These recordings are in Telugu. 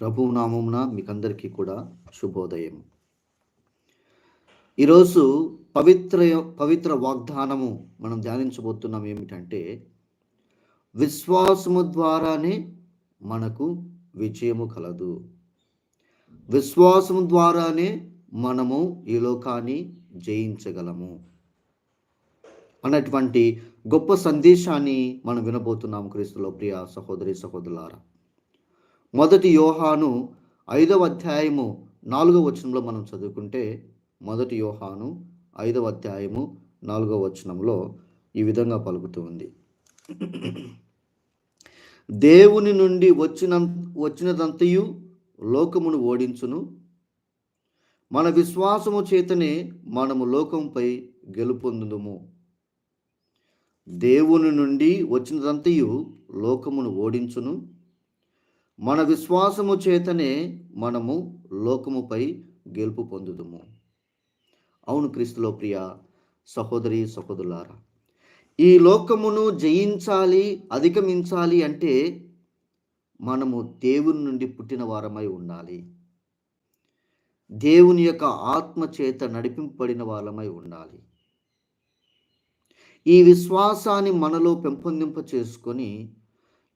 ప్రభు నామమున మీకందరికీ కూడా శుభోదయం ఈరోజు పవిత్ర పవిత్ర వాగ్దానము మనం ధ్యానించబోతున్నాం ఏమిటంటే విశ్వాసము ద్వారానే మనకు విజయము కలదు. విశ్వాసము ద్వారానే మనము ఈ లోకాన్ని జయించగలము. అన్నటువంటి గొప్ప సందేశాన్ని మనం వినబోతున్నాం క్రీస్తులో ప్రియ సహోదరి సహోదరులారా. మొదటి యోహాను ఐదవ అధ్యాయము నాలుగవ వచనంలో మనం చదువుకుంటే మొదటి యోహాను ఐదవ అధ్యాయము నాలుగవ వచనంలో ఈ విధంగా పలుకుతూ ఉంది. దేవుని నుండి వచ్చిన వచ్చినదంతయు లోకమును ఓడించును. మన విశ్వాసము చేతనే మనము లోకంపై గెలుపొందుము దేవుని నుండి వచ్చినదంతయు లోకమును ఓడించును. మన విశ్వాసము చేతనే మనము లోకముపై గెలుపు పొందుదుము. అవును క్రీస్తులో ప్రియ సహోదరి సహోదరులారా ఈ లోకమును జయించాలి అధిగమించాలి అంటే మనము దేవుని నుండి పుట్టిన వారమై ఉండాలి. దేవుని యొక్క ఆత్మ చేత నడిపింపబడిన వాళ్ళమై ఉండాలి. ఈ విశ్వాసాన్ని మనలో పెంపొందింప చేసుకొని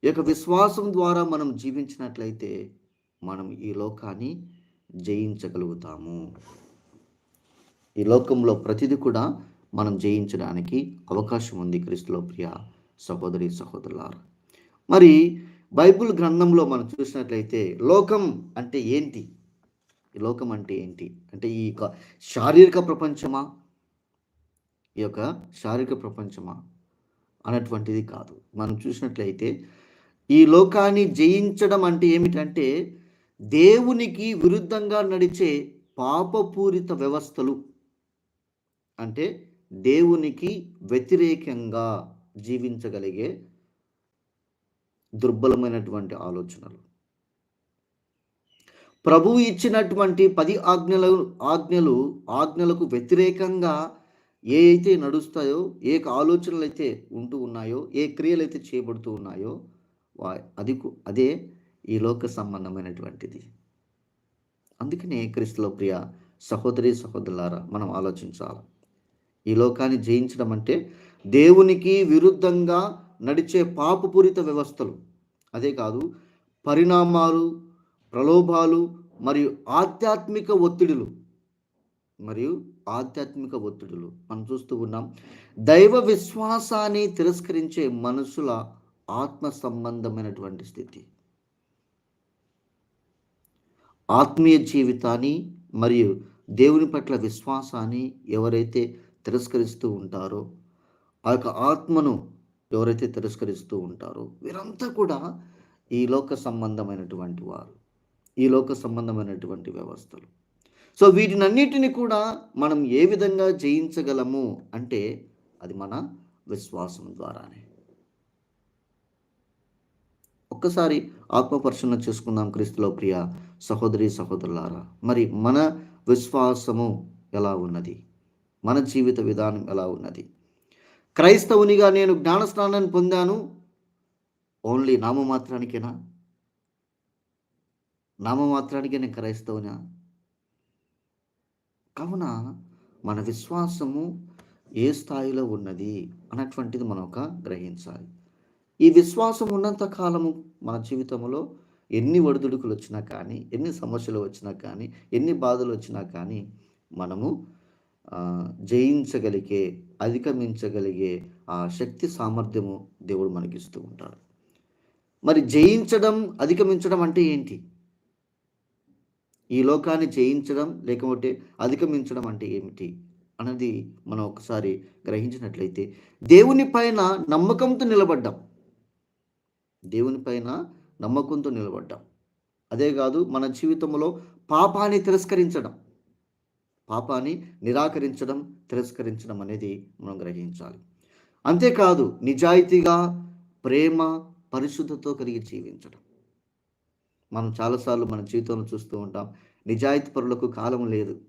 ఈ యొక్క విశ్వాసం ద్వారా మనం జీవించినట్లయితే మనం ఈ లోకాన్ని జయించగలుగుతాము. ఈ లోకంలో ప్రతిదీ కూడా మనం జయించడానికి అవకాశం ఉంది క్రీస్తులో ప్రియ సహోదరి సహోదరులారు. మరి బైబిల్ గ్రంథంలో మనం చూసినట్లయితే లోకం అంటే ఏంటి? ఈ లోకం అంటే ఏంటి? అంటే ఈ యొక్క శారీరక ప్రపంచమా? ఈ యొక్క శారీరక ప్రపంచమా? అన్నటువంటిది కాదు. మనం చూసినట్లయితే ఈ లోకాన్ని జయించడం అంటే ఏమిటంటే దేవునికి విరుద్ధంగా నడిచే పాపపూరిత వ్యవస్థలు. అంటే దేవునికి వ్యతిరేకంగా జీవించగలిగే దుర్బలమైనటువంటి ఆలోచనలు. ప్రభువు ఇచ్చినటువంటి పది ఆజ్ఞలు ఆజ్ఞలు ఆజ్ఞలకు వ్యతిరేకంగా ఏ అయితే నడుస్తాయో ఏ ఆలోచనలు అయితే ఉంటూ ఉన్నాయో ఏ క్రియలు అయితే చేయబడుతూ ఉన్నాయో అది అదే ఈ లోక సంబంధమైనటువంటిది. అందుకనే క్రీస్తులో ప్రియ సహోదరి సహోదరులారా మనం ఆలోచించాలి. ఈ లోకాన్ని జయించడం అంటే దేవునికి విరుద్ధంగా నడిచే పాపపూరిత వ్యవస్థలు. అదే కాదు పరిణామాలు ప్రలోభాలు మరియు ఆధ్యాత్మిక ఒత్తిడులు. మరియు ఆధ్యాత్మిక ఒత్తిడులు. మనం చూస్తూ ఉన్నాం దైవ విశ్వాసాన్ని తిరస్కరించే మనుషుల ఆత్మ సంబంధమైనటువంటి స్థితి. ఆత్మీయ జీవితాన్ని మరియు దేవుని పట్ల విశ్వాసాన్ని ఎవరైతే తిరస్కరిస్తూ ఉంటారో ఆ యొక్క ఆత్మను ఎవరైతే తిరస్కరిస్తూ ఉంటారో వీరంతా కూడా ఈ లోక సంబంధమైనటువంటి వారు. ఈ లోక సంబంధమైనటువంటి వ్యవస్థలు. సో వీటినన్నిటిని కూడా మనం ఏ విధంగా జయించగలము అంటే అది మన విశ్వాసం ద్వారానే. ఒక్కసారి ఆత్మపరిశీలన చేసుకుందాం క్రీస్తులో ప్రియ సహోదరి సహోదరులారా. మరి మన విశ్వాసము ఎలా ఉన్నది? మన జీవిత విధానం ఎలా ఉన్నది? క్రైస్తవునిగా నేను జ్ఞానస్నానాన్ని పొందాను. ఓన్లీ నామమాత్రానికేనా? నామమాత్రానికే నేను క్రైస్తవునా? కావున మన విశ్వాసము ఏ స్థాయిలో ఉన్నది? అన్నటువంటిది మనం ఒక గ్రహించాలి. ఈ విశ్వాసం ఉన్నంత కాలము మన జీవితంలో ఎన్ని ఒడిదుడుకులు వచ్చినా కానీ ఎన్ని సమస్యలు వచ్చినా కానీ ఎన్ని బాధలు వచ్చినా కానీ మనము జయించగలిగే అధిగమించగలిగే ఆ శక్తి సామర్థ్యము దేవుడు మనకిస్తూ ఉంటాడు. మరి జయించడం అధిగమించడం అంటే ఏంటి? ఈ లోకాన్ని జయించడం లేకపోతే అధిగమించడం అంటే ఏమిటి అన్నది మనం ఒకసారి గ్రహించినట్లయితే దేవుని పైన నమ్మకంతో నిలబడ్డాం. దేవుని పైన నమ్మకంతో నిలబడ్డాం. అదే కాదు మన జీవితంలో పాపాన్ని తిరస్కరించడం. పాపాన్ని నిరాకరించడం తిరస్కరించడం అనేది మనం గ్రహించాలి. అంతేకాదు నిజాయితీగా ప్రేమ పరిశుద్ధతో కలిగి జీవించడం. మనం చాలాసార్లు మన జీవితంలో చూస్తూ ఉంటాం నిజాయితీ పరులకు కాలం లేదు.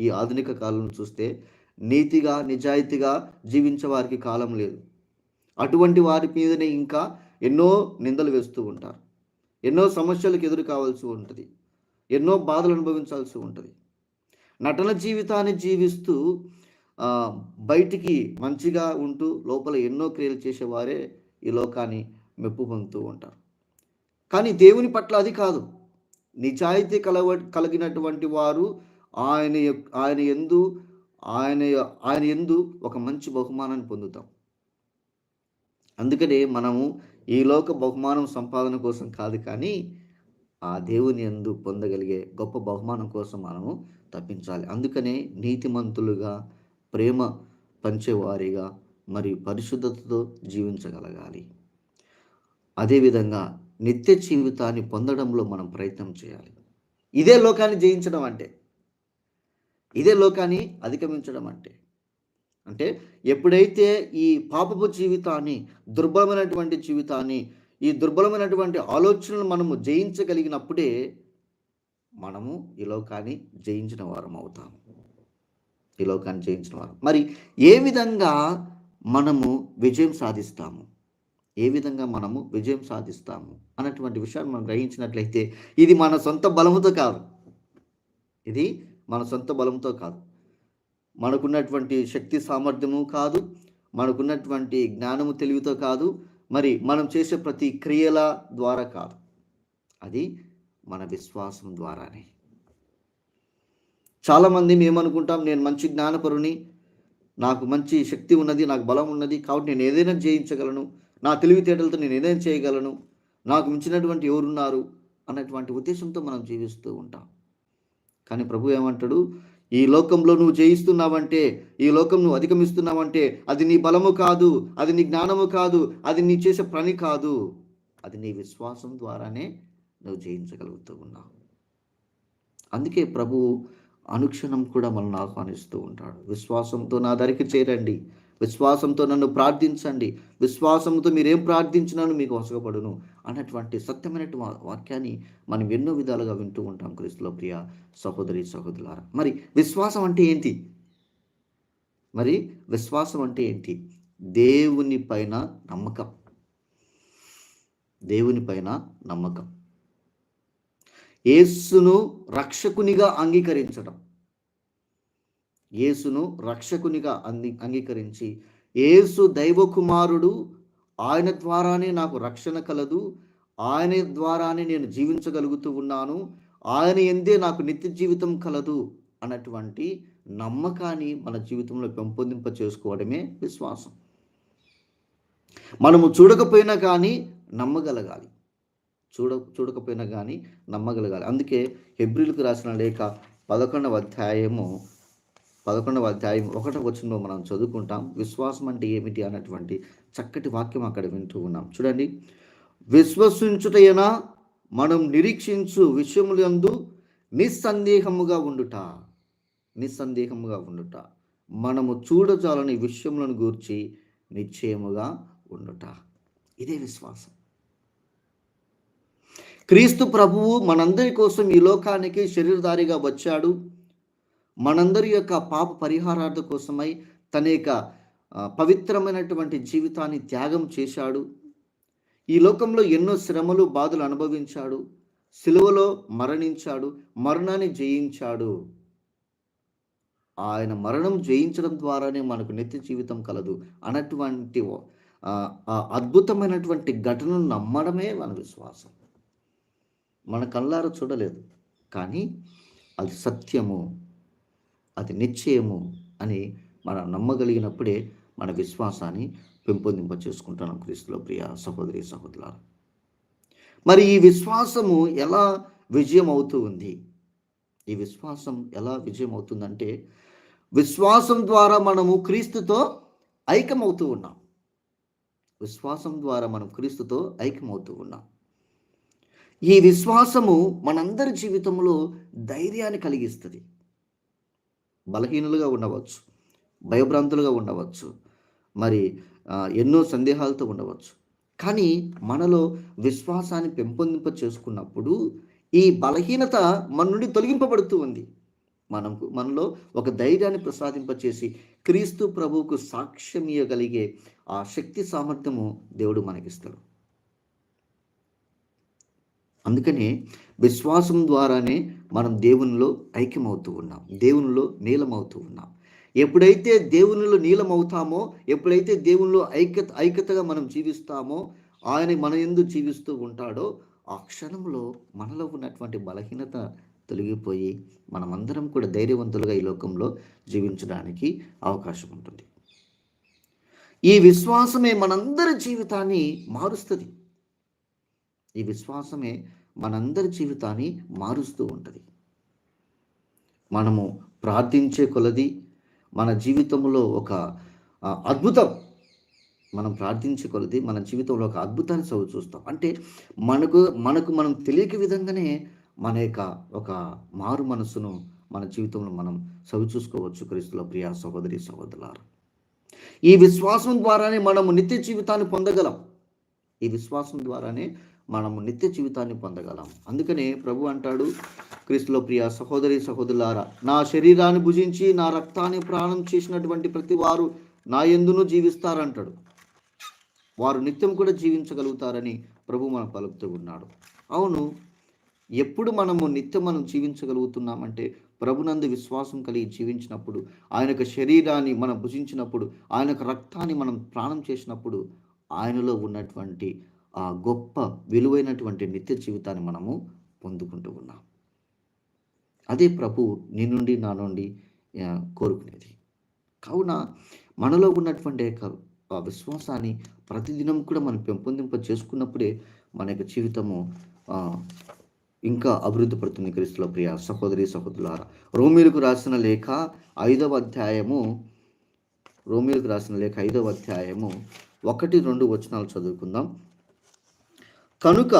ఈ ఆధునిక కాలం చూస్తే నీతిగా నిజాయితీగా జీవించే వారికి కాలం లేదు. అటువంటి వారి మీదనే ఇంకా ఎన్నో నిందలు వేస్తూ ఉంటారు. ఎన్నో సమస్యలకు ఎదురు కావాల్సి ఉంటుంది. ఎన్నో బాధలు అనుభవించాల్సి ఉంటుంది. నటన జీవితాన్ని జీవిస్తూ బయటికి మంచిగా ఉంటూ లోపల ఎన్నో క్రియలు చేసేవారే ఈ లోకాన్ని మెప్పు పొందుతూ ఉంటారు. కానీ దేవుని పట్ల అది కాదు. నిజాయితీ కలవ కలిగినటువంటి వారు ఆయన ఆయన ఎందు ఆయన ఆయన ఎందు ఒక మంచి బహుమానాన్ని పొందుతాం. అందుకనే మనము ఈ లోక బహుమానం సంపాదన కోసం కాదు కానీ ఆ దేవుని ఎందు పొందగలిగే గొప్ప బహుమానం కోసం మనము తప్పించాలి. అందుకనే నీతిమంతులుగా ప్రేమ పంచేవారిగా మరియు పరిశుద్ధతతో జీవించగలగాలి. అదేవిధంగా నిత్య జీవితాన్ని పొందడంలో మనం ప్రయత్నం చేయాలి. ఇదే లోకాన్ని జయించడం అంటే ఇదే లోకాన్ని అధిగమించడం అంటే అంటే ఎప్పుడైతే ఈ పాపపు జీవితాన్ని దుర్బలమైనటువంటి జీవితాన్ని ఈ దుర్బలమైనటువంటి ఆలోచనలు మనము జయించగలిగినప్పుడే మనము ఈ లోకాన్ని జయించిన వారం అవుతాము. ఈ లోకాన్ని జయించిన వారం. మరి ఏ విధంగా మనము విజయం సాధిస్తాము? ఏ విధంగా మనము విజయం సాధిస్తాము? అన్నటువంటి విషయాన్ని మనం గ్రహించినట్లయితే ఇది మన సొంత బలముతో కాదు. ఇది మన సొంత బలంతో కాదు. మనకున్నటువంటి శక్తి సామర్థ్యము కాదు మనకున్నటువంటి జ్ఞానము తెలివితో కాదు మరి మనం చేసే ప్రతి క్రియల ద్వారా కాదు. అది మన విశ్వాసం ద్వారానే. చాలామంది మేమనుకుంటాం నేను మంచి జ్ఞానపరుని నాకు మంచి శక్తి ఉన్నది నాకు బలం ఉన్నది కాబట్టి నేను ఏదైనా జయించగలను నా తెలివితేటలతో నేను ఏదైనా చేయగలను నాకు మించినటువంటి ఎవరున్నారు అన్నటువంటి ఉద్దేశంతో మనం జీవిస్తూ ఉంటాం. కానీ ప్రభు ఏమంటాడు? ఈ లోకంలో నువ్వు జయిస్తున్నావంటే ఈ లోకం నువ్వు అధిగమిస్తున్నావంటే అది నీ బలము కాదు అది నీ జ్ఞానము కాదు అది నీ చేసే పని కాదు. అది నీ విశ్వాసం ద్వారానే నువ్వు జయించగలుగుతూ ఉన్నావు. అందుకే ప్రభు అనుక్షణం కూడా మనల్ని ఆహ్వానిస్తూ ఉంటాడు. విశ్వాసంతో నా దరికి చేరండి. విశ్వాసంతో నన్ను ప్రార్థించండి. విశ్వాసంతో మీరేం ప్రార్థించినాను మీకు వసగపడును అన్నటువంటి సత్యమైనటువంటి వాక్యాన్ని మనం ఎన్నో విధాలుగా వింటూ ఉంటాం క్రీస్తులో ప్రియ సహోదరి సహోదరులారా. మరి విశ్వాసం అంటే ఏంటి? మరి విశ్వాసం అంటే ఏంటి? దేవుని పైన నమ్మకం. దేవుని పైన నమ్మకం. యేసును రక్షకునిగా అంగీకరించడం యేసును రక్షకునిగా అంది అంగీకరించి యేసు దైవకుమారుడు ఆయన ద్వారానే నాకు రక్షణ కలదు. ఆయన ద్వారానే నేను జీవించగలుగుతూ ఉన్నాను. ఆయన ఎందే నాకు నిత్య జీవితం కలదు అన్నటువంటి నమ్మకాన్ని మన జీవితంలో పెంపొందింప చేసుకోవడమే విశ్వాసం. మనము చూడకపోయినా కానీ నమ్మగలగాలి. చూడ చూడకపోయినా కానీ నమ్మగలగాలి. అందుకే హెబ్రిల్కి రాసిన లేఖ పదకొండవ అధ్యాయము పదకొండవ అధ్యాయం ఒకటవ వచనంలో మనం చదువుకుంటాం. విశ్వాసం అంటే ఏమిటి అన్నటువంటి చక్కటి వాక్యం అక్కడ వింటూ ఉన్నాం. చూడండి. విశ్వసించుటైనా మనం నిరీక్షించు విషయములందు నిస్సందేహముగా ఉండుట. నిస్సందేహముగా ఉండుట. మనము చూడజాలని విషయములను గూర్చి నిశ్చయముగా ఉండుట. ఇదే విశ్వాసం. క్రీస్తు ప్రభువు మనందరి కోసం ఈ లోకానికి శరీరధారిగా వచ్చాడు. మనందరి యొక్క పాప పరిహారార్థ కోసమై తన యొక్క పవిత్రమైనటువంటి జీవితాన్ని త్యాగం చేశాడు. ఈ లోకంలో ఎన్నో శ్రమలు బాధలు అనుభవించాడు. సిలువలో మరణించాడు. మరణాన్ని జయించాడు. ఆయన మరణం జయించడం ద్వారానే మనకు నిత్య జీవితం కలదు. అన్నటువంటి అద్భుతమైనటువంటి ఘటనను నమ్మడమే మన విశ్వాసం. మన కళ్ళారా చూడలేదు. కానీ అది సత్యము. అది నిశ్చయము అని మనం నమ్మగలిగినప్పుడే మన విశ్వాసాన్ని పెంపొందింప చేసుకుంటాం క్రీస్తులో ప్రియ సహోదరి సహోదరులారా. మరి ఈ విశ్వాసము ఎలా విజయం అవుతూ ఉంది? ఈ విశ్వాసం ఎలా విజయం అవుతుందంటే విశ్వాసం ద్వారా మనము క్రీస్తుతో ఐక్యమవుతూ ఉన్నాం. విశ్వాసం ద్వారా మనం క్రీస్తుతో ఐక్యమవుతూ ఉన్నాం. ఈ విశ్వాసము మనందరి జీవితంలో ధైర్యాన్ని కలిగిస్తుంది. బలహీనులుగా ఉండవచ్చు భయభ్రాంతులుగా ఉండవచ్చు మరి ఎన్నో సందేహాలతో ఉండవచ్చు. కానీ మనలో విశ్వాసాన్ని పెంపొందింప చేసుకున్నప్పుడు ఈ బలహీనత మన నుండి తొలగింపబడుతూ ఉంది. మనకు మనలో ఒక ధైర్యాన్ని ప్రసాదింపచేసి క్రీస్తు ప్రభువుకు సాక్ష్యం ఇవ్వగలిగే ఆ శక్తి సామర్థ్యము దేవుడు మనకిస్తాడు. అందుకని విశ్వాసం ద్వారానే మనం దేవునిలో ఐక్యమవుతూ ఉన్నాం. దేవునిలో నీలమవుతూ ఉన్నాం. ఎప్పుడైతే దేవునిలో నీలమవుతామో ఎప్పుడైతే దేవునిలో ఐక్యత ఐక్యతగా మనం జీవిస్తామో ఆయన మన ఎందు జీవిస్తూ ఉంటాడో ఆ క్షణంలో మనలో ఉన్నటువంటి బలహీనత తొలగిపోయి మనమందరం కూడా ధైర్యవంతులుగా ఈ లోకంలో జీవించడానికి అవకాశం ఉంటుంది. ఈ విశ్వాసమే మనందరి జీవితాన్ని మారుస్తుంది. ఈ విశ్వాసమే మనందరి జీవితాన్ని మారుస్తూ ఉంటుంది. మనము ప్రార్థించే కొలది మన జీవితంలో ఒక అద్భుతం. మనం ప్రార్థించే కొలది మన జీవితంలో ఒక అద్భుతాన్ని చదువు చూస్తాం. అంటే మనకు మనకు మనం తెలియక విధంగానే మన యొక్క ఒక మారు మనసును మన జీవితంలో మనం చవి చూసుకోవచ్చు. క్రీస్తుల ప్రియ సహోదరి సహోదరులారు. ఈ విశ్వాసం ద్వారానే మనము నిత్య జీవితాన్ని పొందగలం. ఈ విశ్వాసం ద్వారానే మనము నిత్య జీవితాన్ని పొందగలం. అందుకనే ప్రభు అంటాడు క్రీస్తులో ప్రియ సహోదరి సహోదరులారా నా శరీరాన్ని భుజించి నా రక్తాన్ని ప్రాణం చేసినటువంటి ప్రతి వారు నా ఎందును జీవిస్తారంటాడు. వారు నిత్యం కూడా జీవించగలుగుతారని ప్రభు మనకు పలుకుతూ ఉన్నాడు. అవును ఎప్పుడు మనము నిత్యం మనం జీవించగలుగుతున్నామంటే ప్రభునందు విశ్వాసం కలిగి జీవించినప్పుడు ఆయన యొక్క శరీరాన్ని మనం భుజించినప్పుడు ఆయన యొక్క రక్తాన్ని మనం ప్రాణం చేసినప్పుడు ఆయనలో ఉన్నటువంటి ఆ గొప్ప విలువైనటువంటి నిత్య జీవితాన్ని మనము పొందుకుంటూ ఉన్నాం. అదే ప్రభు నీ నుండి నా నుండి కోరుకునేది. కావున మనలో ఉన్నటువంటి ఆ విశ్వాసాన్ని ప్రతిదినం కూడా మనం పెంపొందింప చేసుకున్నప్పుడే మన యొక్క జీవితము ఇంకా అభివృద్ధి పడుతుంది క్రీస్తుల ప్రియ సహోదరి సహోదరులారా. రోమిలకు రాసిన లేఖ ఐదవ అధ్యాయము రోమిలకు రాసిన లేఖ ఐదవ అధ్యాయము ఒకటి రెండు వచనాలు చదువుకుందాం. కనుక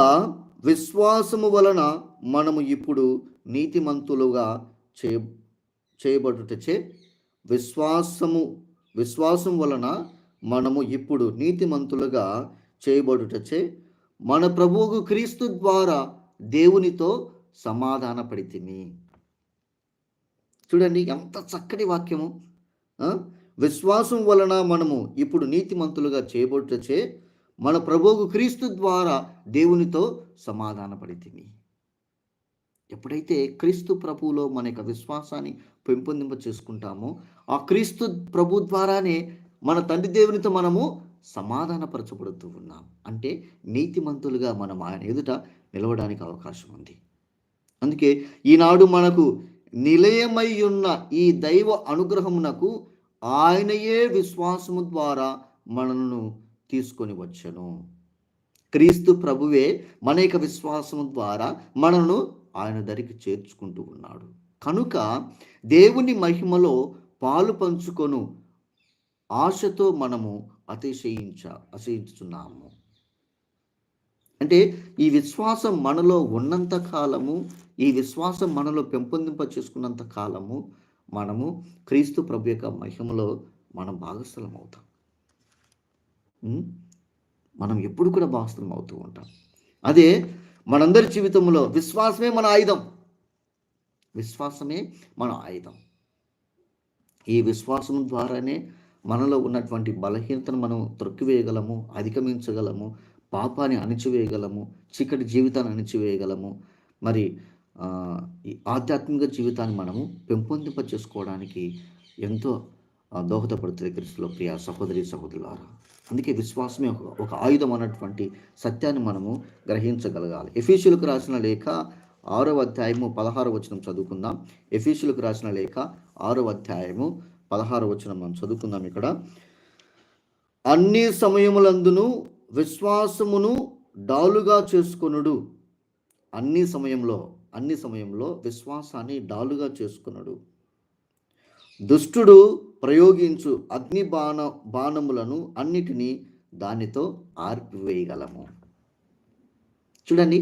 విశ్వాసము వలన మనము ఇప్పుడు నీతిమంతులుగా చే చేయబడుటచే విశ్వాసము విశ్వాసం వలన మనము ఇప్పుడు నీతిమంతులుగా చేయబడుటచే మన ప్రభువుకు క్రీస్తు ద్వారా దేవునితో సమాధాన పడితిమి చూడండి ఎంత చక్కటి వాక్యము. విశ్వాసం వలన మనము ఇప్పుడు నీతిమంతులుగా చేయబడుటచే మన ప్రభువుకు క్రీస్తు ద్వారా దేవునితో సమాధానపడితిమి. ఎప్పుడైతే క్రీస్తు ప్రభువులో మన యొక్క విశ్వాసాన్ని పెంపొందింప చేసుకుంటామో ఆ క్రీస్తు ప్రభు ద్వారానే మన తండ్రి దేవునితో మనము సమాధానపరచబడుతూ ఉన్నాం. అంటే నీతిమంతులుగా మనం ఆయన ఎదుట నిలవడానికి అవకాశం ఉంది. అందుకే ఈనాడు మనకు నిలయమై ఉన్న ఈ దైవ అనుగ్రహమునకు ఆయనయే విశ్వాసము ద్వారా మనను తీసుకొని వచ్చను. క్రీస్తు ప్రభువే మన యొక్క విశ్వాసము ద్వారా మనను ఆయన దరికి చేర్చుకుంటూ ఉన్నాడు. కనుక దేవుని మహిమలో పాలు పంచుకొను ఆశతో మనము అతిశయించ అతిశయించుతున్నాము అంటే ఈ విశ్వాసం మనలో ఉన్నంత కాలము ఈ విశ్వాసం మనలో పెంపొందింప చేసుకున్నంత కాలము మనము క్రీస్తు ప్రభు యొక్క మహిమలో మనం భాగస్థలం అవుతాం మనం ఎప్పుడు కూడా భాగస్థలం అవుతూ ఉంటాం. అదే మనందరి జీవితంలో విశ్వాసమే మన ఆయుధం. విశ్వాసమే మన ఆయుధం. ఈ విశ్వాసం ద్వారానే మనలో ఉన్నటువంటి బలహీనతను మనం త్రొక్కివేయగలము అధిగమించగలము పాపాన్ని అణిచివేయగలము చీకటి జీవితాన్ని అణిచివేయగలము. మరి ఈ ఆధ్యాత్మిక జీవితాన్ని మనము పెంపొందింప చేసుకోవడానికి ఎంతో దోహదపడుతుంది క్రీస్తులో ప్రియ సహోదరి సహోదరులారా. అందుకే విశ్వాసమే ఒక ఆయుధం అన్నటువంటి సత్యాన్ని మనము గ్రహించగలగాలి. ఎఫీషులకు రాసిన లేఖ ఆరవ అధ్యాయము పదహారు వచనం చదువుకుందాం. ఎఫీషులకు రాసిన లేఖ ఆరవ అధ్యాయము పదహారు వచనం మనం చదువుకుందాం ఇక్కడ. అన్ని సమయములందును విశ్వాసమును డాలుగా చేసుకొనుడు. అన్ని సమయంలో అన్ని సమయంలో విశ్వాసాన్ని డాలుగా చేసుకున్నాడు దుష్టుడు ప్రయోగించు అగ్ని బాణ బాణములను అన్నిటినీ దానితో ఆర్పివేయగలము. చూడండి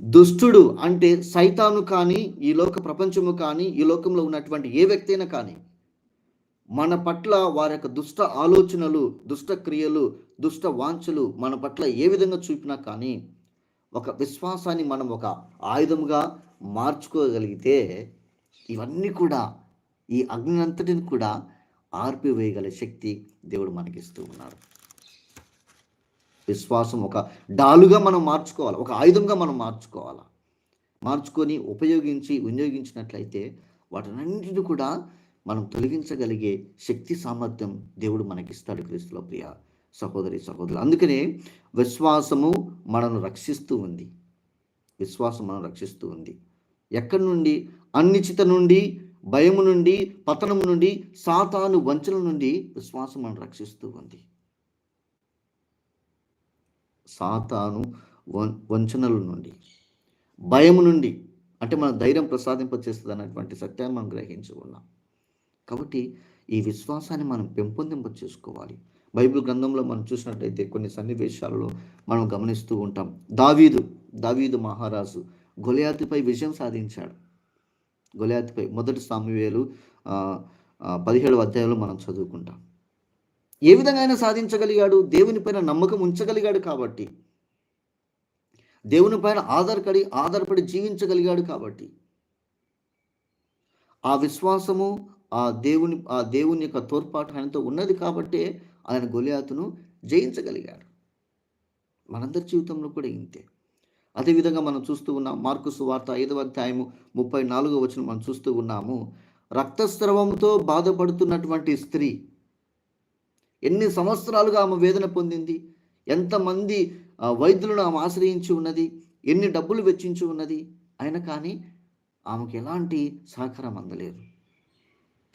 దుష్టుడు అంటే సైతాను కానీ ఈ లోక ప్రపంచము కానీ ఈ లోకంలో ఉన్నటువంటి ఏ వ్యక్తి అయినా కానీ మన పట్ల వారి యొక్క దుష్ట ఆలోచనలు దుష్ట క్రియలు దుష్ట వాంఛలు మన పట్ల ఏ విధంగా చూపినా కానీ ఒక విశ్వాసాన్ని మనం ఒక ఆయుధంగా మార్చుకోగలిగితే ఇవన్నీ కూడా ఈ అగ్ని అంతటిని కూడా ఆర్పివేయగల శక్తి దేవుడు మనకిస్తూ ఉన్నాడు. విశ్వాసం ఒక డాలుగా మనం మార్చుకోవాలి ఒక ఆయుధంగా మనం మార్చుకోవాలి? మార్చుకొని ఉపయోగించి వినియోగించినట్లయితే వాటినన్నింటిని కూడా మనం తొలగించగలిగే శక్తి సామర్థ్యం దేవుడు మనకిస్తాడు క్రీస్తుల ప్రియ సహోదరి సహోదరులు. అందుకనే విశ్వాసము మనను రక్షిస్తూ ఉంది. విశ్వాసం మనం రక్షిస్తూ ఉంది. ఎక్కడి నుండి? అనిశ్చిత నుండి భయము నుండి పతనము నుండి సాతాను వంచన నుండి విశ్వాసం మనం రక్షిస్తూ ఉంది. సాతాను వం- వంచనల నుండి. భయము నుండి అంటే మన ధైర్యం ప్రసాదింపచేస్తుంది అన్నటువంటి సత్యాన్ని మనం గ్రహించి ఉన్నాం. కాబట్టి ఈ విశ్వాసాన్ని మనం పెంపొందింప చేసుకోవాలి బైబిల్ గ్రంథంలో మనం చూసినట్లయితే కొన్ని సన్నివేశాలలో మనం గమనిస్తూ ఉంటాం. దావీదు దావీదు మహారాజు గొలయాతిపై విజయం సాధించాడు. గొలియాతుపై మొదటి సామ్యవేలు పదిహేడు అధ్యాయంలో మనం చదువుకుంటాం. ఏ విధంగా ఆయన సాధించగలిగాడు? దేవుని పైన నమ్మకం ఉంచగలిగాడు కాబట్టి. దేవుని పైన ఆధారపడి ఆధారపడి జీవించగలిగాడు కాబట్టి. ఆ విశ్వాసము ఆ దేవుని ఆ దేవుని యొక్క తోడ్పాటు ఆయనతో ఉన్నది కాబట్టే ఆయన గొలియాతును జయించగలిగాడు. మనందరి జీవితంలో కూడా ఇంతే. అదేవిధంగా మనం చూస్తూ ఉన్నాం మార్కుసు వార్త ఐదవ అధ్యాయము ముప్పై నాలుగో వచ్చిన మనం చూస్తూ ఉన్నాము. రక్తస్రవంతో బాధపడుతున్నటువంటి స్త్రీ ఎన్ని సంవత్సరాలుగా ఆమె వేదన పొందింది? ఎంతమంది వైద్యులను ఆమె ఆశ్రయించి ఉన్నది? ఎన్ని డబ్బులు వెచ్చించి ఉన్నది? అయినా కానీ ఆమెకు ఎలాంటి సహకారం అందలేదు.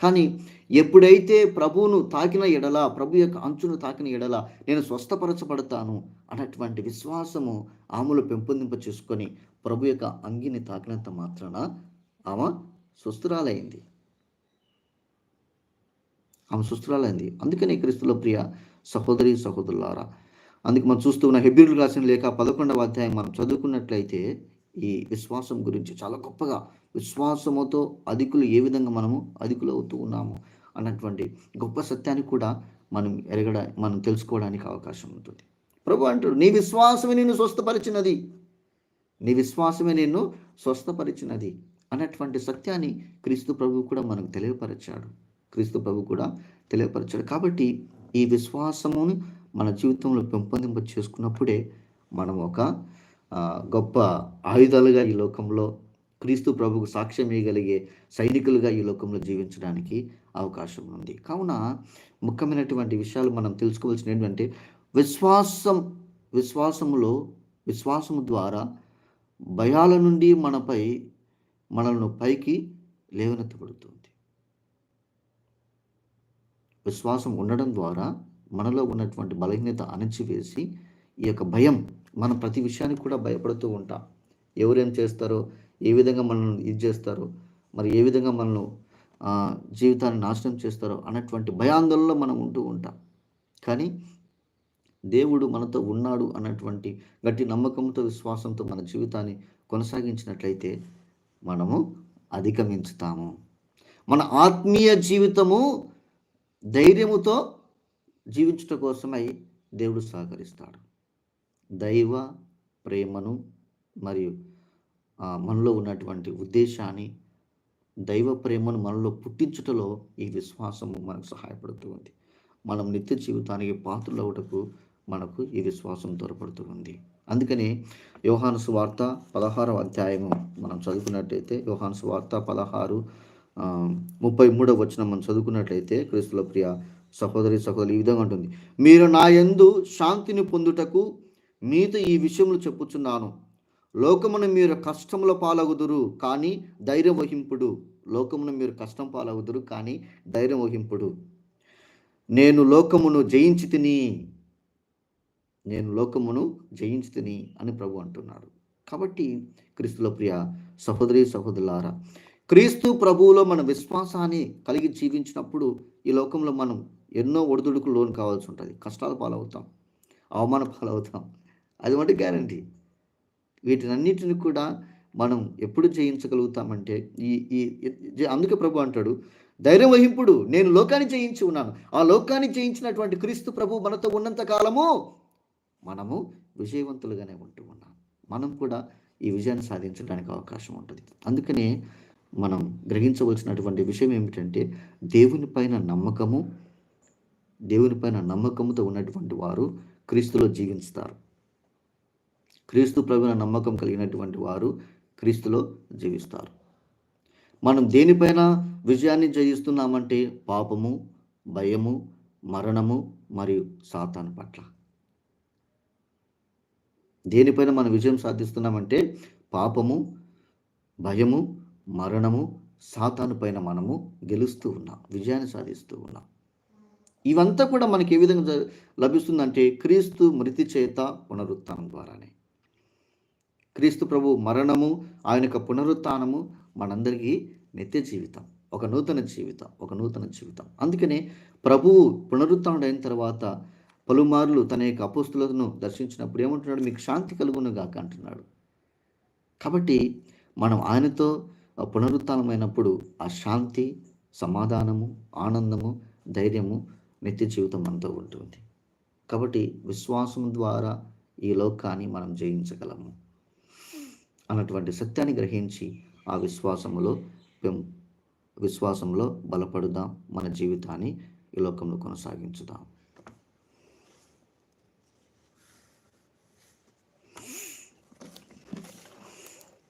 కానీ ఎప్పుడైతే ప్రభువును తాకిన ఎడల ప్రభు యొక్క అంచును తాకిన ఎడల నేను స్వస్థపరచబడతాను అన్నటువంటి విశ్వాసము ఆమెలో పెంపొందింప చేసుకొని ప్రభు యొక్క అంగిని తాకినంత మాత్రాన ఆమె స్వస్థురాలైంది. ఆమె సుస్థురాలైంది అందుకనే క్రీస్తుల ప్రియ సహోదరి సహోదరులారా అందుకు మనం చూస్తూ ఉన్న హెబ్రిల్ రాసిన లేక పదకొండవ అధ్యాయం మనం చదువుకున్నట్లయితే ఈ విశ్వాసం గురించి చాలా గొప్పగా విశ్వాసముతో అధికులు ఏ విధంగా మనము అధికులు అవుతూ ఉన్నాము అన్నటువంటి గొప్ప సత్యాన్ని కూడా మనం ఎరగడ మనం తెలుసుకోవడానికి అవకాశం ఉంటుంది. ప్రభు అంటాడు నీ విశ్వాసమే నిన్ను స్వస్థపరిచినది. నీ విశ్వాసమే నిన్ను స్వస్థపరిచినది. అన్నటువంటి సత్యాన్ని క్రీస్తు ప్రభు కూడా మనకు తెలియపరిచాడు. క్రీస్తు ప్రభు కూడా తెలియపరిచాడు. కాబట్టి ఈ విశ్వాసమును మన జీవితంలో పెంపొందింప చేసుకున్నప్పుడే మనం ఒక గొప్ప ఆయుధాలుగా ఈ లోకంలో క్రీస్తు ప్రభుకు సాక్ష్యం ఇవ్వగలిగే సైనికులుగా ఈ లోకంలో జీవించడానికి అవకాశం ఉంది. కావున ముఖ్యమైనటువంటి విషయాలు మనం తెలుసుకోవాల్సిన ఏంటంటే విశ్వాసం విశ్వాసములో విశ్వాసము ద్వారా భయాల నుండి మనపై మనల్ని పైకి లేవనెత్తబడుతుంది. విశ్వాసం ఉండడం ద్వారా మనలో ఉన్నటువంటి బలహీనత అణచివేసి ఈ యొక్క భయం మనం ప్రతి విషయానికి కూడా భయపడుతూ ఉంటాం. ఎవరేం చేస్తారో ఏ విధంగా మనల్ని ఇది చేస్తారో మరి ఏ విధంగా మనల్ని జీవితాన్ని నాశనం చేస్తారో అన్నటువంటి భయాందోళనలో మనం ఉంటూ ఉంటాం. కానీ దేవుడు మనతో ఉన్నాడు అన్నటువంటి గట్టి నమ్మకంతో విశ్వాసంతో మన జీవితాన్ని కొనసాగించినట్లయితే మనము అధిగమించుతాము. మన ఆత్మీయ జీవితము ధైర్యముతో జీవించటం కోసమై దేవుడు సహకరిస్తాడు. దైవ ప్రేమను మరియు మనలో ఉన్నటువంటి ఉద్దేశాన్ని దైవ ప్రేమను మనలో పుట్టించుటలో ఈ విశ్వాసము మనకు సహాయపడుతూ ఉంది. మనం నిత్య జీవితానికి పాత్రలవుటకు మనకు ఈ విశ్వాసం తోడ్పడుతూ ఉంది. అందుకని యోహాను సువార్త పదహారవ అధ్యాయము మనం చదువుకున్నట్లయితే యోహాను సువార్త పదహారు ముప్పై మూడవ వచనం మనం చదువుకున్నట్లయితే క్రీస్తుల ప్రియ సహోదరి సహోదరి ఈ విధంగా ఉంటుంది. మీరు నా యందు శాంతిని పొందుటకు మీతో ఈ విషయంలో చెప్పుచున్నాను. లోకమును మీరు కష్టముల పాలగుదురు కానీ ధైర్యం వహింపుడు. లోకమును మీరు కష్టం పాలగుదురు కానీ ధైర్యం వహింపుడు. నేను లోకమును జయించి తిని నేను లోకమును జయించి తిని అని ప్రభు అంటున్నాడు. కాబట్టి క్రీస్తుల ప్రియ సహోదరి సహోదరులారా క్రీస్తు ప్రభువులో మన విశ్వాసాన్ని కలిగి జీవించినప్పుడు ఈ లోకంలో మనం ఎన్నో ఒడిదుడుకులు లోను కావాల్సి ఉంటుంది. కష్టాల పాలవుతాం అవమాన పాలవుతాం. అది మటు గ్యారంటీ వీటినన్నిటిని కూడా మనం ఎప్పుడు జయించగలుగుతామంటే ఈ ఈ అందుకే ప్రభు అంటాడు ధైర్యం వహింపుడు నేను లోకాన్ని జయించి ఉన్నాను. ఆ లోకాన్ని జయించినటువంటి క్రీస్తు ప్రభు మనతో ఉన్నంత కాలము మనము విజయవంతులుగానే ఉంటూ ఉన్నాం. మనం కూడా ఈ విజయాన్ని సాధించడానికి అవకాశం ఉంటుంది. అందుకనే మనం గ్రహించవలసినటువంటి విషయం ఏమిటంటే దేవుని పైన నమ్మకము దేవుని పైన నమ్మకముతో ఉన్నటువంటి వారు క్రీస్తులో జీవిస్తారు. క్రీస్తు ప్రభున నమ్మకం కలిగినటువంటి వారు క్రీస్తులో జీవిస్తారు. మనం దేనిపైన విజయాన్ని జయిస్తున్నామంటే పాపము భయము మరణము మరియు సాతాను పట్ల. దేనిపైన మనం విజయం సాధిస్తున్నామంటే పాపము భయము మరణము సాతాను పైన మనము గెలుస్తూ ఉన్నాం విజయాన్ని సాధిస్తూ ఉన్నాం. ఇవంతా కూడా మనకి ఏ విధంగా లభిస్తుందంటే క్రీస్తు మృతి చేత పునరుత్థానం ద్వారానే. క్రీస్తు ప్రభు మరణము ఆయన యొక్క పునరుత్నము మనందరికీ నిత్య జీవితం ఒక నూతన జీవితం ఒక నూతన జీవితం. అందుకనే ప్రభువు పునరుత్థానుడు అయిన తర్వాత పలుమార్లు తన యొక్క అపోస్తులను దర్శించినప్పుడు ఏమంటున్నాడు? మీకు శాంతి కలుగునుగాక అంటున్నాడు. కాబట్టి మనం ఆయనతో పునరుత్నమైనప్పుడు ఆ శాంతి సమాధానము ఆనందము ధైర్యము నిత్య జీవితం మనతో ఉంటుంది. కాబట్టి విశ్వాసం ద్వారా ఈ లోకాన్ని మనం జయించగలము. అన్నటువంటి సత్యాన్ని గ్రహించి ఆ విశ్వాసములో పెం- విశ్వాసంలో బలపడుదాం మన జీవితాన్ని ఈ లోకంలో కొనసాగించుదాం.